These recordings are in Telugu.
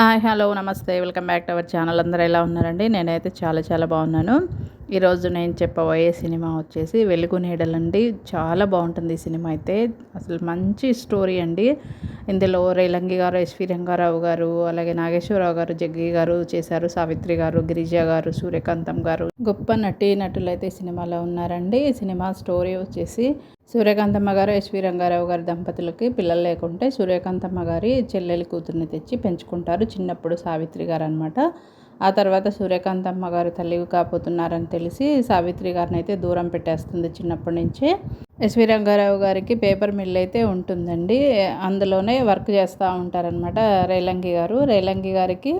హాయ్ హలో నమస్తే. Welcome back to our channel. అందరూ ఎలా ఉన్నారండి? నేనైతే చాలా చాలా బాగున్నాను. ఈరోజు నేను చెప్పబోయే సినిమా వచ్చేసి వెలుగు నీడలండి చాలా బాగుంటుంది ఈ సినిమా అయితే. అసలు మంచి స్టోరీ అండి. ఇందులో రేలంగి గారు ఎస్వి రంగారావు గారు అలాగే నాగేశ్వరరావు గారు జగ్గి గారు చేశారు సావిత్రి గారు గిరిజ గారు సూర్యకాంతం గారు. గొప్ప నటి నటులు అయితే సినిమాలో ఉన్నారండి. సినిమా స్టోరీ వచ్చేసి సూర్యకాంతమ్మ గారు ఎస్వి రంగారావు గారి దంపతులకి పిల్లలు లేకుంటే సూర్యకాంతమ్మ గారి చెల్లెలి కూతుర్ని తెచ్చి పెంచుకుంటారు. చిన్నప్పుడు సావిత్రి గారు అనమాట ఆ తర్వాత సూర్యకాంతమ్మ గారు తల్లివి కాపోతున్నారని తెలిసి సావిత్రి గారిని అయితే దూరం పెట్టేస్తుంది చిన్నప్పటి నుంచే. ఎస్వి రంగారావు గారికి పేపర్ మిల్ అయితే ఉంటుందండి. అందులోనే వర్క్ చేస్తూ ఉంటారనమాట రేలంగి గారు. రేలంగి గారికి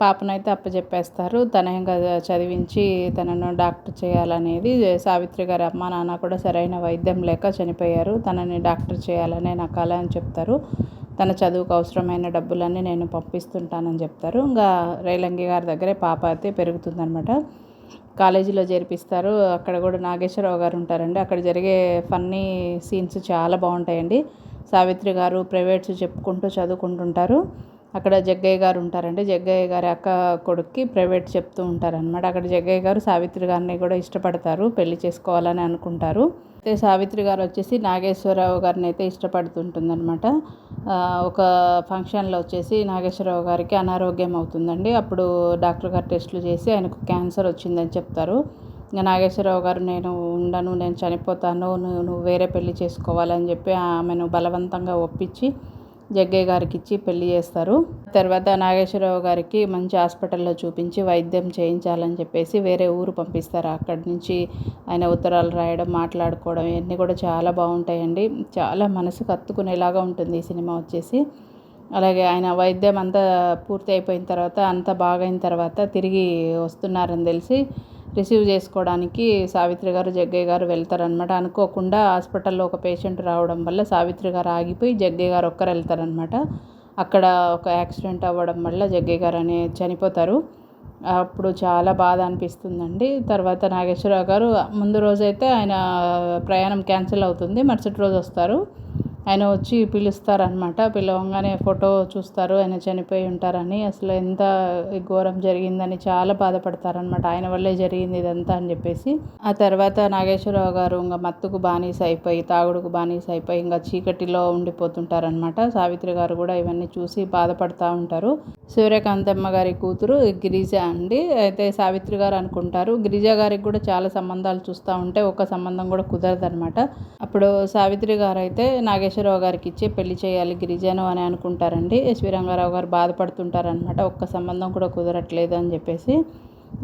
పాపనైతే అప్పచెప్పేస్తారు తన ఇంకా చదివించి తనను డాక్టర్ చేయాలనేది సావిత్రి గారి అమ్మ నాన్న కూడా సరైన వైద్యం లేక చనిపోయారు. తనని డాక్టర్ చేయాలనే నా కళ అని చెప్తారు. తన చదువుకు అవసరమైన డబ్బులన్నీ నేను పంపిస్తుంటానని చెప్తారు. ఇంకా రైలంగి గారి దగ్గరే పాప అయితే పెరుగుతుందనమాట కాలేజీలో చేర్పిస్తారు. అక్కడ కూడా నాగేశ్వరరావు గారు ఉంటారండి. అక్కడ జరిగే ఫన్నీ సీన్స్ చాలా బాగుంటాయండి. సావిత్రి గారు ప్రైవేట్స్ చెప్పుకుంటూ చదువుకుంటుంటారు. అక్కడ జగ్గయ్య గారు ఉంటారండి. జగ్గయ్య గారి అక్క కొడుక్కి ప్రైవేట్ చెప్తూ ఉంటారనమాట అక్కడ జగ్గయ్య గారు సావిత్రి గారిని కూడా ఇష్టపడతారు. పెళ్ళి చేసుకోవాలని అనుకుంటారు. అయితే సావిత్రి గారు వచ్చేసి నాగేశ్వరరావు గారిని అయితే ఇష్టపడుతుంటుందన్నమాట. ఒక ఫంక్షన్లో వచ్చేసి నాగేశ్వరరావు గారికి అనారోగ్యం అవుతుందండి. అప్పుడు డాక్టర్ గారు టెస్టులు చేసి ఆయనకు క్యాన్సర్ వచ్చిందని చెప్తారు. ఇంకా నాగేశ్వరరావు గారు నేను ఉండను నేను చనిపోతాను నువ్వు నువ్వు వేరే పెళ్ళి చేసుకోవాలని చెప్పి ఆమెను బలవంతంగా ఒప్పించి జగ్గయ్య గారికి ఇచ్చి పెళ్ళి చేస్తారు. తర్వాత నాగేశ్వరరావు గారికి మంచి హాస్పిటల్లో చూపించి వైద్యం చేయించాలని చెప్పేసి వేరే ఊరు పంపిస్తారు. అక్కడి నుంచి ఆయన ఉత్తరాలు రాయడం మాట్లాడుకోవడం ఇవన్నీ కూడా చాలా బాగుంటాయండి. చాలా మనసుకు హత్తుకునేలాగా ఉంటుంది ఈ సినిమా వచ్చేసి. అలాగే ఆయన వైద్యం అంతా పూర్తి అయిపోయిన తర్వాత అంతా బాగైన తర్వాత తిరిగి వస్తున్నారని తెలిసి రిసీవ్ చేసుకోవడానికి సావిత్రి గారు జగ్గయ్య గారు వెళ్తారనమాట అనుకోకుండా హాస్పిటల్లో ఒక పేషెంట్ రావడం వల్ల సావిత్రి గారు ఆగిపోయి జగ్గయ్య గారు ఒక్కరు వెళ్తారనమాట అక్కడ ఒక యాక్సిడెంట్ అవ్వడం వల్ల జగ్గయ్య గారు అనే చనిపోతారు. అప్పుడు చాలా బాధ అనిపిస్తుందండి. తర్వాత నాగేశ్వరరావు గారు ముందు రోజైతే ఆయన ప్రయాణం క్యాన్సిల్ అవుతుంది మరుసటి రోజు వస్తారు. ఆయన వచ్చి పిలుస్తారనమాట పిలవంగానే ఫోటో చూస్తారు. ఆయన చనిపోయి ఉంటారని. అసలు ఎంత ఘోరం జరిగిందని చాలా బాధపడతారనమాట ఆయన వల్లే జరిగింది ఇదంతా అని చెప్పేసి. ఆ తర్వాత నాగేశ్వరరావు గారు ఇంకా మత్తుకు బానిస అయిపోయి తాగుడుకు బానిస అయిపోయి ఇంకా చీకటిలో ఉండిపోతుంటారనమాట సావిత్రి గారు కూడా ఇవన్నీ చూసి బాధపడుతూ ఉంటారు. సూర్యకాంతమ్మ గారి కూతురు గిరిజ అండి. అయితే సావిత్రి గారు అనుకుంటారు. గిరిజ గారికి కూడా చాలా సంబంధాలు చూస్తూ ఉంటే ఒక సంబంధం కూడా కుదరదనమాట అప్పుడు సావిత్రి గారు అయితే నాగేశ్వరరావు గారికి ఇచ్చి పెళ్ళి చేయాలి గిరిజను అని అనుకుంటారండి. ఎస్వి రంగారావు గారు బాధపడుతుంటారనమాట ఒక్క సంబంధం కూడా కుదరట్లేదు అని చెప్పేసి.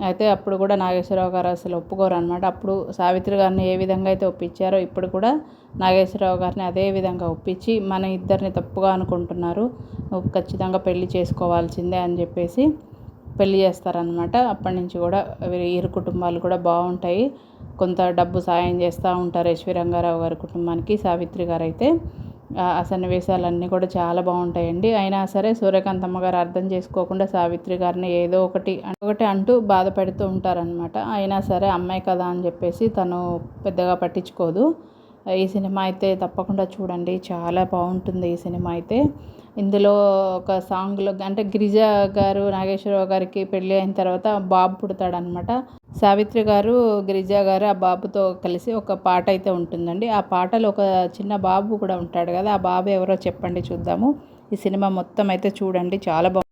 అయితే అప్పుడు కూడా నాగేశ్వరరావు గారు అసలు ఒప్పుకోరు అనమాట అప్పుడు సావిత్రి గారిని ఏ విధంగా అయితే ఒప్పించారో ఇప్పుడు కూడా నాగేశ్వరరావు గారిని అదే విధంగా ఒప్పించి మన ఇద్దరిని తప్పుగా అనుకుంటున్నారు. నువ్వు ఖచ్చితంగా పెళ్ళి చేసుకోవాల్సిందే అని చెప్పేసి పెళ్ళి చేస్తారనమాట అప్పటి నుంచి కూడా ఇరు కుటుంబాలు కూడా బాగుంటాయి. కొంత డబ్బు సాయం చేస్తూ ఉంటారు ఎస్వి రంగారావు గారి కుటుంబానికి సావిత్రి గారు అయితే. ఆ సన్నివేశాలన్నీ కూడా చాలా బాగుంటాయండి. అయినా సరే సూర్యకాంతమ్మ గారు అర్థం చేసుకోకుండా సావిత్రి గారిని ఏదో ఒకటి ఒకటి అంటూ బాధ పెడుతూ ఉంటారనమాట అయినా సరే అమ్మాయి కదా అని చెప్పేసి తను పెద్దగా పట్టించుకోదు. ఈ సినిమా అయితే తప్పకుండా చూడండి. చాలా బాగుంటుంది ఈ సినిమా అయితే. ఇందులో ఒక సాంగ్లో అంటే గిరిజ గారు నాగేశ్వరరావు గారికి పెళ్ళి అయిన తర్వాత బాబు పుడతాడనమాట సావిత్రి గారు గిరిజా గారు ఆ బాబుతో కలిసి ఒక పాట అయితే ఉంటుందండి. ఆ పాటలో ఒక చిన్న బాబు కూడా ఉంటాడు కదా ఆ బాబు ఎవరో చెప్పండి చూద్దాము. ఈ సినిమా మొత్తం అయితే చూడండి చాలా బాగుంది.